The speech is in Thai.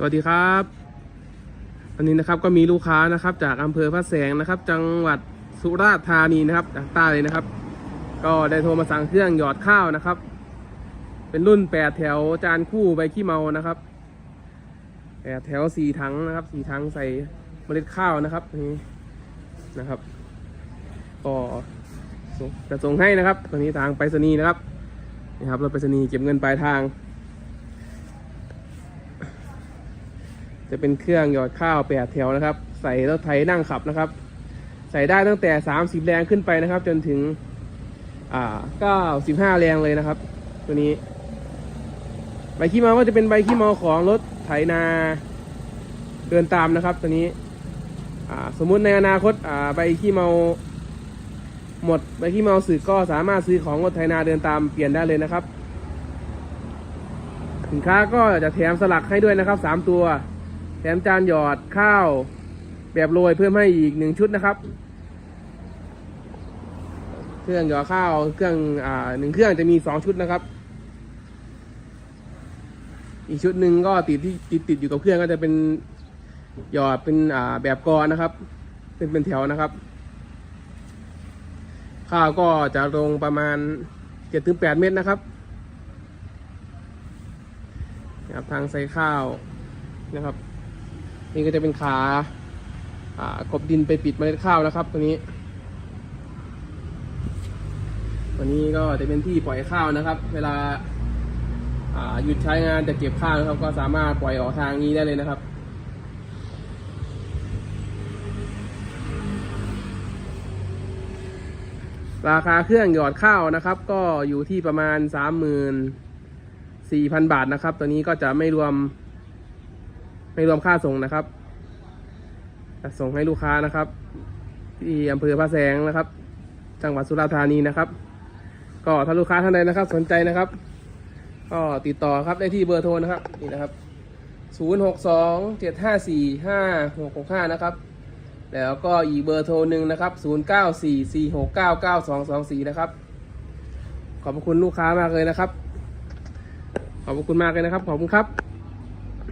สวัสดีครับวันนี้นะครับก็มีลูกค้านะครับ จากอำเภอพระแสงนะครับ จังหวัดสุราษฎร์ธานีนะครับจากใต้เลยนะครับ ก็ได้โทรมาสั่งเครื่องหยอดข้าวนะครับ เป็นรุ่นแปดแถวจานคู่ใบขี้เมานะครับแปดแถวสี่ถังนะครับสี่ถังใส่เมล็ดข้าวนะครับนี่นะครับก็จะส่งให้นะครับตอนนี้ทางไปรษณีย์นะครับนี่ครับรถไปรษณีย์เก็บเงินปลายทาง จะเป็นเครื่องหยอดข้าวแปดแถวนะครับ ใส่รถไถนั่งขับนะครับ ใส่ได้ตั้งแต่ 30 แรงขึ้นไปนะครับ จนถึงอ่า95 แรงเลยนะครับ ตัวนี้ ใบขี้เมาก็จะเป็นใบขี้เมาของรถไถนาเดินตามนะครับ ตัวนี้อ่าสมมุติในอนาคตอ่าใบขี้เมาหมดใบขี้เมาสึกก็สามารถซื้อของรถไถนาเดินตามเปลี่ยนได้เลยนะครับ สินค้าก็จะแถมสลักให้ด้วยนะครับสามตัว แถมจานหยอดข้าวแบบโรยเพิ่มให้อีกหนึ่งชุดนะครับ เครื่องหยอดข้าวเครื่องอ่าหนึ่งเครื่องจะมีสองชุดนะครับ อีกชุดหนึ่งก็ติดที่ติดติดอยู่กับเครื่องก็จะเป็นหยอดเป็นอ่าแบบกรนะครับ เป็นเป็นแถวนะครับ ข้าวก็จะลงประมาณเจ็ดถึงแปดเม็ดนะครับนะครับทางใส่ข้าวนะครับ นี่ก็จะเป็นขาอ่ากบดินไปปิดเมล็ดข้าวนะครับ ตัวนี้ ตัวนี้ก็จะเป็นที่ปล่อยข้าวนะครับ เวลาอ่าหยุดใช้งานจะเก็บข้าวนะครับ ก็สามารถปล่อยออกทางนี้ได้เลยนะครับราคาเครื่องหยอดข้าวนะครับ ก็อยู่ที่ประมาณสามหมื่นสี่พันบาทนะครับ ตัวนี้ก็จะไม่รวม ไม่รวมค่าส่งนะครับ ส่งให้ลูกค้านะครับ ที่อำเภอพระแสงนะครับ จังหวัดสุราษฎร์ธานีนะครับ ก็ถ้าลูกค้าท่านใดนะครับ สนใจนะครับ ก็ติดต่อครับได้ที่เบอร์โทรนะครับนี่นะครับศูนย์หกสองเจ็ดห้าสี่ห้าหกหกห้านะครับ แล้วก็อีกเบอร์โทรหนึ่งนะครับศูนย์เก้าสี่สี่หกเก้าเก้าสองสองสี่นะครับ ขอบคุณลูกค้ามากเลยนะครับ ขอบคุณมากเลยนะครับ ขอบคุณครับ